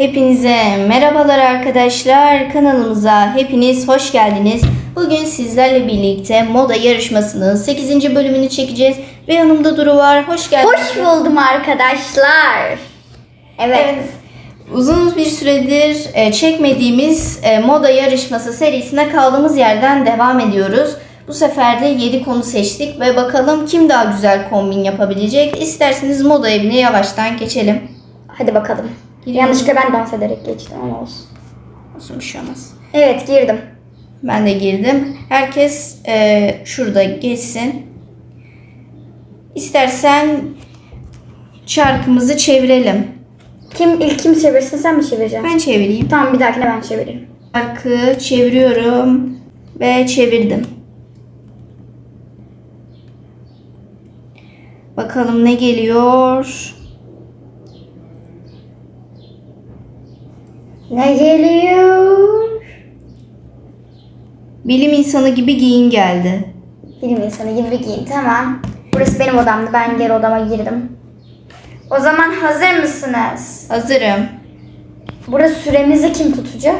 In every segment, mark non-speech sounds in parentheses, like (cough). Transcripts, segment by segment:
Hepinize merhabalar arkadaşlar. Kanalımıza hepiniz hoş geldiniz. Bugün sizlerle birlikte moda yarışmasının 8. bölümünü çekeceğiz. Ve yanımda Duru var. Hoş geldin. Hoş buldum arkadaşlar. Evet. Evet. Uzun bir süredir e, çekmediğimiz e, moda yarışması serisine kaldığımız yerden devam ediyoruz. Bu sefer de 7 konu seçtik ve bakalım kim daha güzel kombin yapabilecek. İsterseniz moda evine yavaştan geçelim. Hadi bakalım. Giriyorum. Yanlışlıkla ben dans ederek geçtim ama olsun. Olsun bir şey olmaz. Evet girdim. Ben de girdim. Herkes e, şurada geçsin. İstersen çarkımızı çevirelim. Kim ilk kim çevirsin sen mi çevireceksin? Ben çevireyim. Tamam bir dahakine ben çeviririm. Çarkı çeviriyorum ve çevirdim. Bakalım ne geliyor. Ne geliyor? Bilim insanı gibi giyin geldi. Bilim insanı gibi giyin. Tamam. Burası benim odamdı. Ben geri odama girdim. O zaman hazır mısınız? Hazırım. Burada süremizi kim tutacak?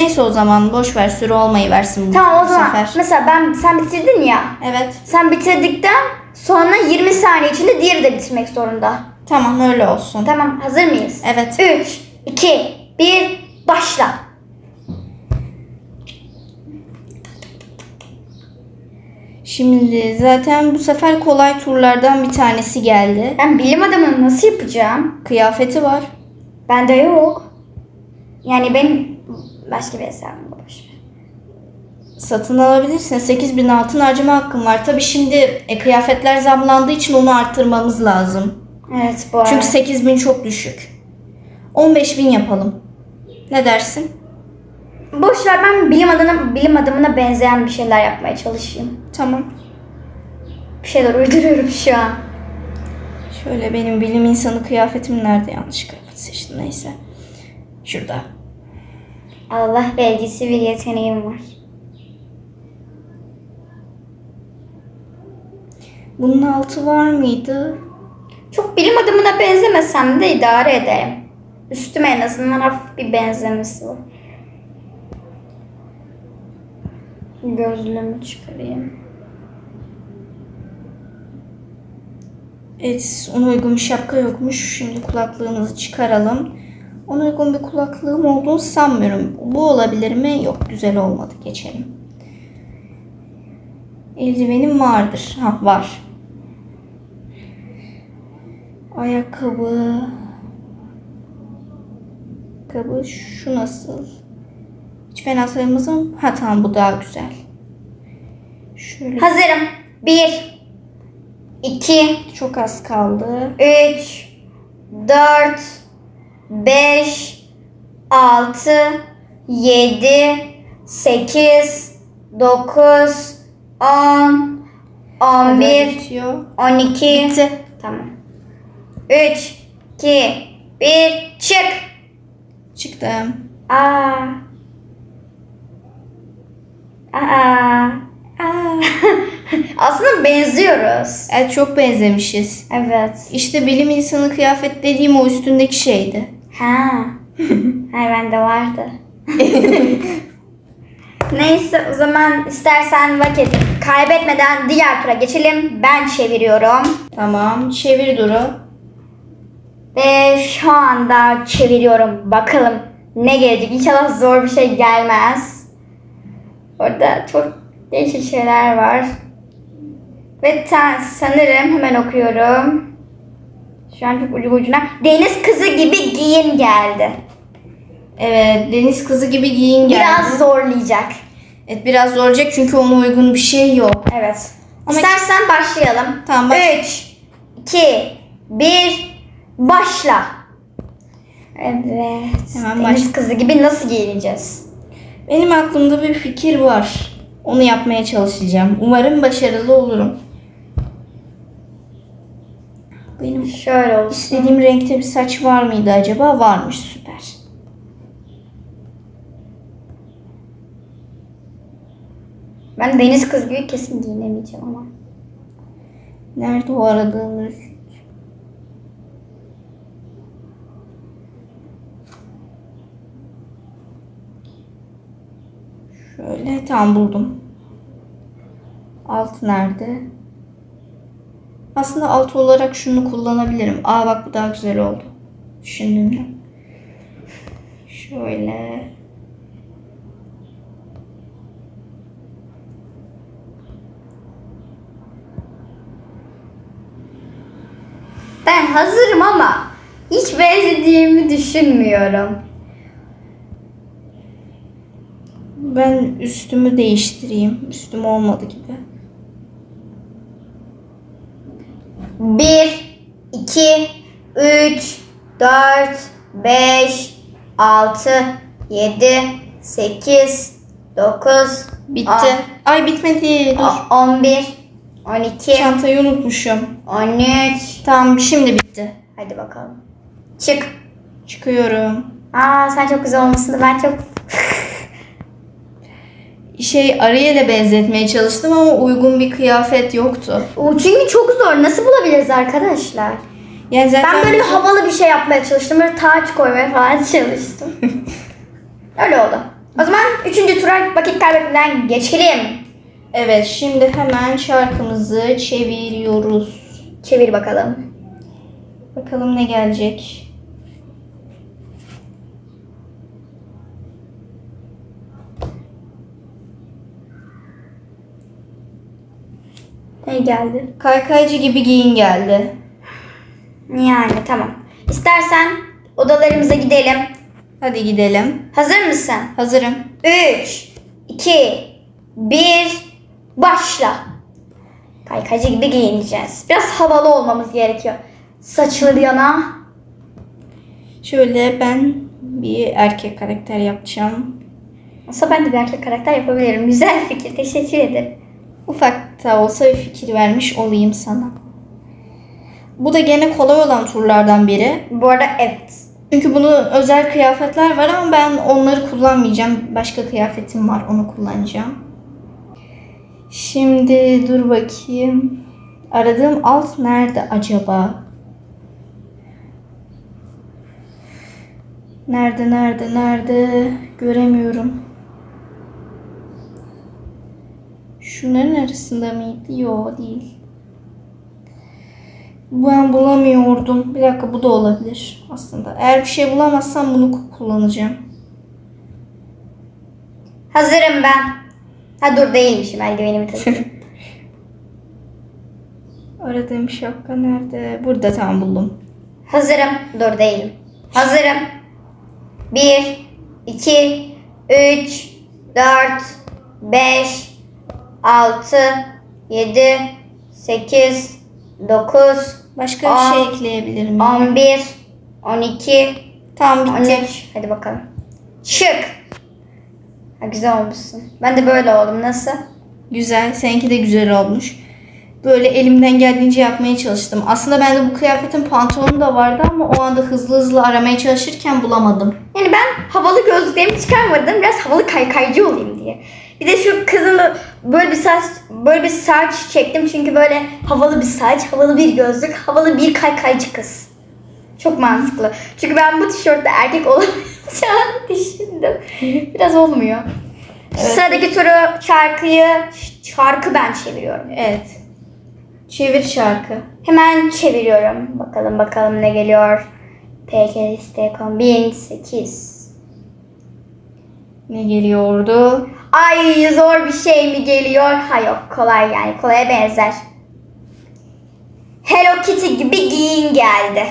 Neyse o zaman boş ver süre olmayı versin bu, Tamam o bu zaman. sefer. Mesela ben sen bitirdin ya. Evet. Sen bitirdikten sonra 20 saniye içinde diğeri de bitirmek zorunda. Tamam öyle olsun. Tamam hazır mıyız? Evet. 3, 2, 1, başla. Şimdi zaten bu sefer kolay turlardan bir tanesi geldi. Ben bilim adamını nasıl yapacağım? Kıyafeti var. Bende yok. Yani ben başka bir hesabım ver. Satın alabilirsin. 8000 altın harcama hakkın var. Tabi şimdi e, kıyafetler zamlandığı için onu arttırmamız lazım. Evet bu arada. Çünkü 8000 çok düşük. 15000 yapalım. Ne dersin? Boş ver ben bilim adamına, bilim adamına benzeyen bir şeyler yapmaya çalışayım. Tamam. Bir şeyler uyduruyorum şu an. Şöyle benim bilim insanı kıyafetim nerede? Yanlış kıyafet seçtim neyse. Şurada. Allah belgisi bir yeteneğim var. Bunun altı var mıydı? Çok bilim adamına benzemesem de idare ederim. Üstüme en azından hafif bir benzemesi var. Gözlüğümü çıkarayım. Evet, ona uygun bir şapka yokmuş. Şimdi kulaklığımızı çıkaralım. Ona uygun bir kulaklığım olduğunu sanmıyorum. Bu olabilir mi? Yok, güzel olmadı. Geçelim. Eldivenim vardır. Ha, var. Ayakkabı. Ayakkabı şu nasıl? Hiç fena sayılmaz ama. Ha tamam bu daha güzel. Şöyle Hazırım. 1 2 çok az kaldı. 3 4 5 6 7 8 9 10 11 bitiyor. 12 Bitti. Tamam. 3 2 1 çık. Çıktım. Aa. Aa. Aa. (laughs) Aslında benziyoruz. Evet çok benzemişiz. Evet. İşte bilim insanı kıyafet dediğim o üstündeki şeydi. Ha. (laughs) Hayır bende vardı. (laughs) Neyse o zaman istersen vakit kaybetmeden diğer tura geçelim. Ben çeviriyorum. Tamam. Çevir Duru. Ve şu anda çeviriyorum. Bakalım ne gelecek. İnşallah zor bir şey gelmez. Orada çok değişik şeyler var. Ve ta- sanırım hemen okuyorum. Şu an çok ucu ucuna. Deniz kızı gibi giyin geldi. Evet deniz kızı gibi giyin geldi. Biraz zorlayacak. Evet biraz zor olacak çünkü ona uygun bir şey yok. Evet. Ama- İstersen başlayalım. Tamam, baş- 3, 2, 1, başla. Evet. Hemen Deniz baş- kızı gibi nasıl giyineceğiz? Benim aklımda bir fikir var. Onu yapmaya çalışacağım. Umarım başarılı olurum. Benim Şöyle olsun. istediğim renkte bir saç var mıydı acaba? Varmış süper. Ben deniz kızı gibi kesin giyinemeyeceğim ama. Nerede o aradığımız? Şöyle tam buldum. Alt nerede? Aslında alt olarak şunu kullanabilirim. Aa bak bu daha güzel oldu. Düşündüğümde. Şöyle. Ben hazırım ama hiç benzediğimi düşünmüyorum. Ben üstümü değiştireyim. Üstüm olmadı gibi. 1, 2, 3, 4, 5, 6, 7, 8, 9, Bitti. Aa. Ay bitmedi. Dur. 11, 12, Çantayı unutmuşum. 13. Tamam şimdi bitti. Hadi bakalım. Çık. Çıkıyorum. Aa sen çok güzel olmuşsun. Ben çok... Şey Ariel'e benzetmeye çalıştım ama uygun bir kıyafet yoktu. O çünkü çok zor. Nasıl bulabiliriz arkadaşlar? Yani zaten Ben böyle havalı bir şey yapmaya çalıştım. Böyle taç koymaya falan (laughs) çalıştım. Öyle oldu. O zaman üçüncü tura vakit kaybetmeden geçelim. Evet şimdi hemen şarkımızı çeviriyoruz. Çevir bakalım. Bakalım ne gelecek. Ne geldi? Kaykaycı gibi giyin geldi. Yani tamam. İstersen odalarımıza gidelim. Hadi gidelim. Hazır mısın? Hazırım. 3, 2, 1, başla. Kaykaycı gibi giyineceğiz. Biraz havalı olmamız gerekiyor. Saçları yana. Şöyle ben bir erkek karakter yapacağım. Aslında ben de bir erkek karakter yapabilirim. Güzel fikir. Teşekkür ederim. Ufak da olsa bir fikir vermiş olayım sana. Bu da gene kolay olan turlardan biri. Bu arada evet. Çünkü bunu özel kıyafetler var ama ben onları kullanmayacağım. Başka kıyafetim var onu kullanacağım. Şimdi dur bakayım. Aradığım alt nerede acaba? Nerede nerede nerede? Göremiyorum. Şunların arasında mıydı? Yok değil. Ben bulamıyordum. Bir dakika bu da olabilir aslında. Eğer bir şey bulamazsam bunu kullanacağım. Hazırım ben. Ha dur değilmişim. Eldivenimi (laughs) takayım. Aradığım şapka nerede? Burada tamam buldum. Hazırım. Dur değilim. Hazırım. 1, 2, 3, 4, 5, 6, 7, 8, 9, Başka bir şey ekleyebilir miyim? 11, 12, Tamam bitti. 13. Hadi bakalım. Çık. Ha, güzel olmuşsun. Ben de böyle oldum. Nasıl? Güzel. Seninki de güzel olmuş. Böyle elimden geldiğince yapmaya çalıştım. Aslında bende bu kıyafetin pantolonu da vardı ama o anda hızlı hızlı aramaya çalışırken bulamadım. Yani ben havalı gözlüklerimi çıkarmadım. Biraz havalı kaykaycı olayım diye. Bir de şu kızın da böyle bir saç böyle bir saç çektim çünkü böyle havalı bir saç, havalı bir gözlük, havalı bir kaykaycı kız. Çok mantıklı. Çünkü ben bu tişörtte erkek (laughs) olamayacağını düşündüm. Biraz olmuyor. Sıradaki turu şarkıyı şarkı ben çeviriyorum. Evet. Çevir şarkı. Hemen çeviriyorum. Bakalım bakalım ne geliyor. PK liste kombin 8. Ne geliyordu? Ay zor bir şey mi geliyor? Ha yok kolay yani kolaya benzer. Hello Kitty gibi giyin geldi.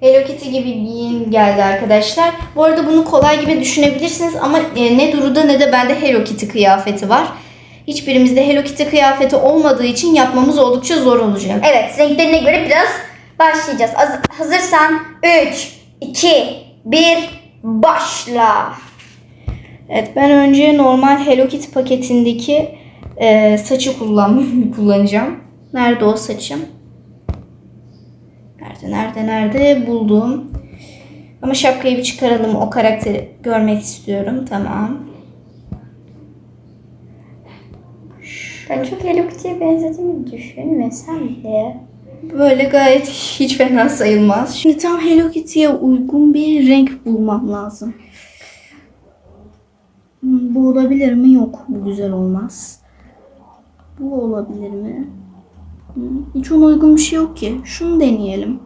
Hello Kitty gibi giyin geldi arkadaşlar. Bu arada bunu kolay gibi düşünebilirsiniz ama e, ne Duru'da ne de bende Hello Kitty kıyafeti var. Hiçbirimizde Hello Kitty kıyafeti olmadığı için yapmamız oldukça zor olacak. Evet renklerine göre biraz başlayacağız. Az- hazırsan 3, 2, 1 başla. Evet ben önce normal Hello Kitty paketindeki e, saçı kullan (laughs) kullanacağım. Nerede o saçım? Nerede nerede nerede buldum. Ama şapkayı bir çıkaralım o karakteri görmek istiyorum. Tamam. Ben çok Hello Kitty'ye benzediğimi düşünmesem bile. Böyle gayet hiç fena sayılmaz. Şimdi tam Hello Kitty'ye uygun bir renk bulmam lazım. Bu olabilir mi? Yok. Bu güzel olmaz. Bu olabilir mi? Hmm, Hiç ona uygun bir şey yok ki. Şunu deneyelim.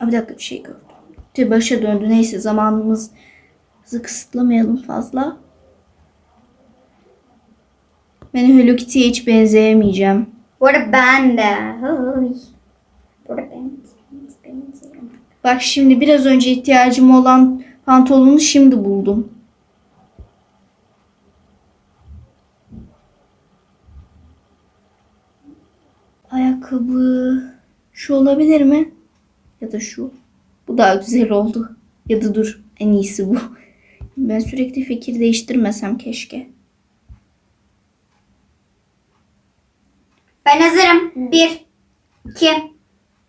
Aa, bir dakika bir şey gördüm. De başa döndü. Neyse zamanımızı kısıtlamayalım fazla. Ben Hello Kitty'ye hiç benzeyemeyeceğim. Bu arada ben de. Bak şimdi biraz önce ihtiyacım olan pantolonu şimdi buldum. Ayakkabı. Şu olabilir mi? Ya da şu. Bu daha güzel oldu. Ya da dur. En iyisi bu. (laughs) Ben sürekli fikir değiştirmesem keşke. Ben hazırım. 1, 2,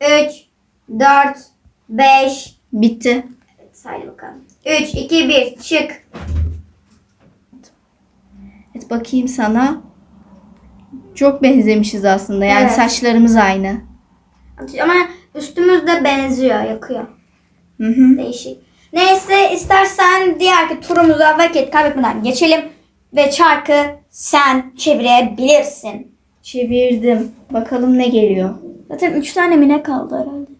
3, 4, 5. Bitti. Say bakalım. 3, 2, 1. Çık. Evet bakayım sana. Çok benzemişiz aslında. Yani Evet. saçlarımız aynı. Ama üstümüz de benziyor. Yakıyor. Hı hı. Değişik. Neyse istersen diğer turumuza vakit kaybetmeden geçelim. Ve çarkı sen çevirebilirsin. Çevirdim. Bakalım ne geliyor. Zaten 3 tane mi ne kaldı herhalde?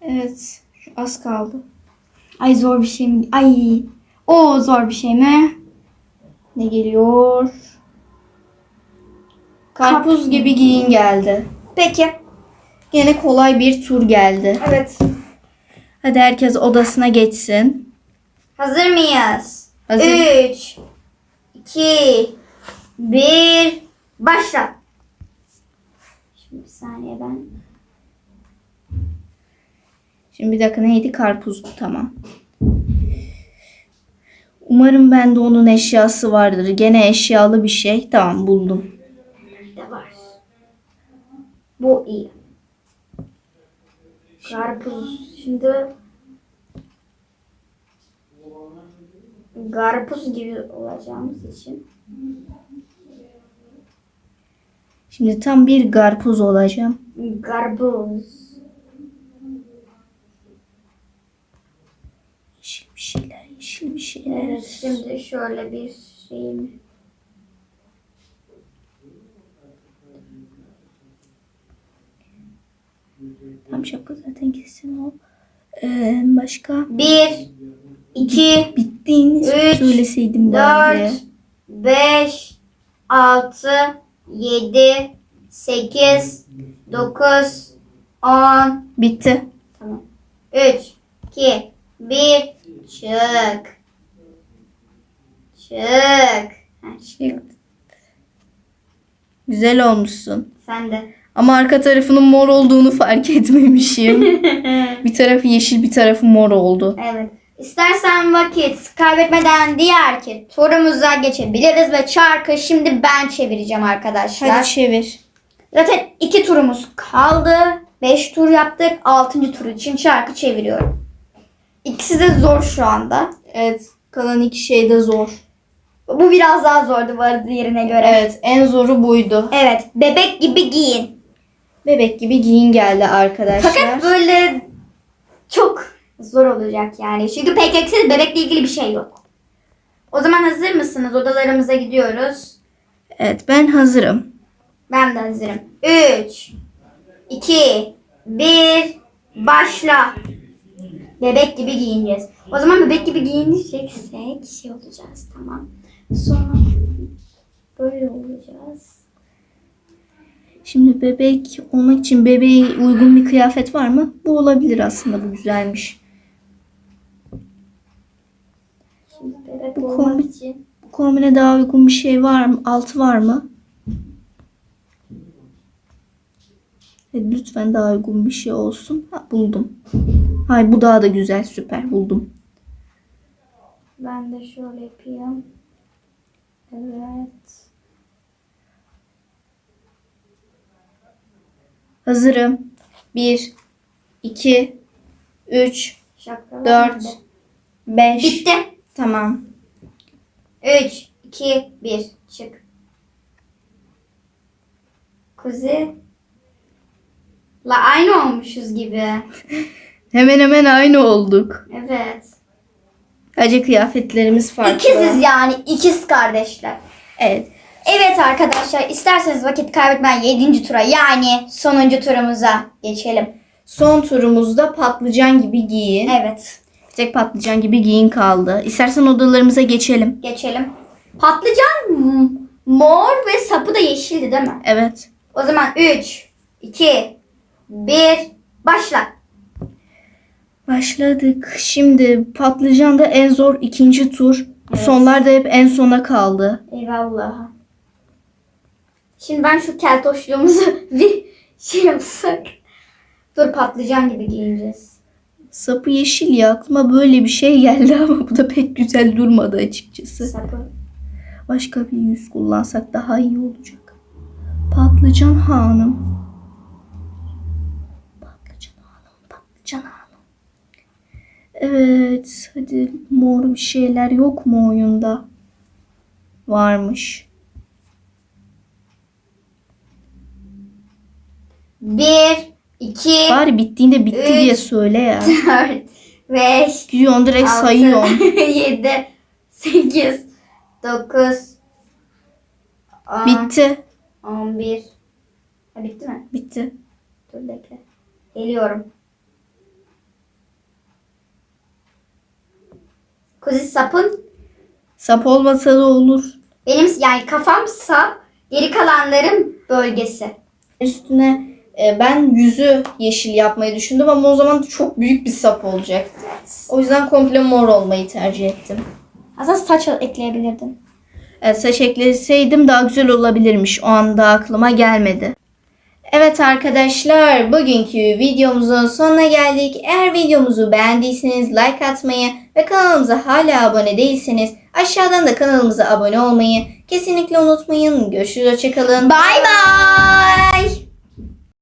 Evet. Az kaldı. Ay zor bir şey mi? Ay. O zor bir şey mi? Ne geliyor? Karpuz gibi giyin geldi. Peki. Yine kolay bir tur geldi. Evet. Hadi herkes odasına geçsin. Hazır mıyız? Hazır. 3 2 1 Başla. Şimdi bir saniye ben. Şimdi bir dakika neydi? Karpuzdu tamam. Umarım bende onun eşyası vardır. Gene eşyalı bir şey. Tamam buldum. Bu iyi. Karpuz şimdi Karpuz gibi olacağımız için Şimdi tam bir karpuz olacağım. Karpuz. Yeşil bir şeyler, yeşil bir şeyler. Evet, şimdi şöyle bir şeyim. Tam şapka zaten kesin o. Ee, başka? Bir, iki, Bittiğini Üç, söyleseydim bari. dört, beş, altı, yedi, sekiz, dokuz, on, Bitti. Tamam. 3, 2, 1, çık. Çık. Çık. Güzel olmuşsun. Sen de. Ama arka tarafının mor olduğunu fark (laughs) etmemişim. (laughs) bir tarafı yeşil bir tarafı mor oldu. evet. İstersen vakit kaybetmeden diğer ki turumuza geçebiliriz ve çarkı şimdi ben çevireceğim arkadaşlar. Hadi çevir. Zaten iki turumuz kaldı. Beş tur yaptık. Altıncı tur için çarkı çeviriyorum. İkisi de zor şu anda. Evet. Kalan iki şey de zor. Bu biraz daha zordu bu arada diğerine göre. Evet. En zoru buydu. Evet. Bebek gibi giyin. Bebek gibi giyin geldi arkadaşlar. Fakat böyle çok zor olacak yani. Çünkü PKX'de bebekle ilgili bir şey yok. O zaman hazır mısınız? Odalarımıza gidiyoruz. Evet ben hazırım. Ben de hazırım. 3 2 1 Başla. Bebek gibi giyineceğiz. O zaman bebek gibi giyineceksek şey olacağız tamam. Sonra böyle olacağız. Şimdi bebek olmak için bebeğe uygun bir kıyafet var mı? Bu olabilir aslında. Bu güzelmiş. Şimdi bebek Bu kombi- için Bu kombine daha uygun bir şey var mı? Altı var mı? Evet, lütfen daha uygun bir şey olsun. Ha, buldum. Hay bu daha da güzel. Süper buldum. ben de şöyle yapayım. Evet. Hazırım. 1 2 3 Şapkalar 4 nerede? 5 Bitti. Tamam. 3, 2, 1. Çık. Kuzi. La aynı olmuşuz gibi. (laughs) Hemen hemen aynı olduk. Evet. Sadece kıyafetlerimiz farklı. İkiziz yani ikiz kardeşler. Evet. Evet arkadaşlar isterseniz vakit kaybetmeden 7. tura yani sonuncu turumuza geçelim. Son turumuzda patlıcan gibi giyin. Evet Bir tek patlıcan gibi giyin kaldı. İstersen odalarımıza geçelim. geçelim. Patlıcan m- mor ve sapı da yeşildi değil mi? Evet. O zaman 3, 2, 1 başla. Başladık. Şimdi patlıcan da en zor ikinci tur. Evet. Sonlarda hep en sona kaldı. Eyvallah. Şimdi ben şu keltoşluğumuzu (laughs) bir şey yapsak. Dur patlıcan gibi giyineceğiz. Sapı yeşil ya. Aklıma böyle bir şey geldi (laughs) ama bu da pek güzel durmadı açıkçası. Sapı. Başka bir yüz kullansak daha iyi olacak. Patlıcan hanım. Patlıcan hanım, patlıcan hanım. Evet, hadi mor bir şeyler yok mu oyunda? Varmış. 1, 2, Bari bittiğinde bitti Üç. diye söyle ya. 4, 5, Gidiyorsun direkt sayıyorsun. 7, 8, 9, 10, Bitti. 11. Ha, bitti mi? Bitti. Dur bekle. Geliyorum. Kuzi sapın. Sap olmasa da olur. Benim yani kafam sap. Geri kalanlarım bölgesi. Üstüne ben yüzü yeşil yapmayı düşündüm ama o zaman çok büyük bir sap olacaktı. O yüzden komple mor olmayı tercih ettim. Aslında saç ekleyebilirdim. E, saç ekleseydim daha güzel olabilirmiş. O anda aklıma gelmedi. Evet arkadaşlar bugünkü videomuzun sonuna geldik. Eğer videomuzu beğendiyseniz like atmayı ve kanalımıza hala abone değilseniz aşağıdan da kanalımıza abone olmayı kesinlikle unutmayın. Görüşürüz hoşçakalın. Bye bye.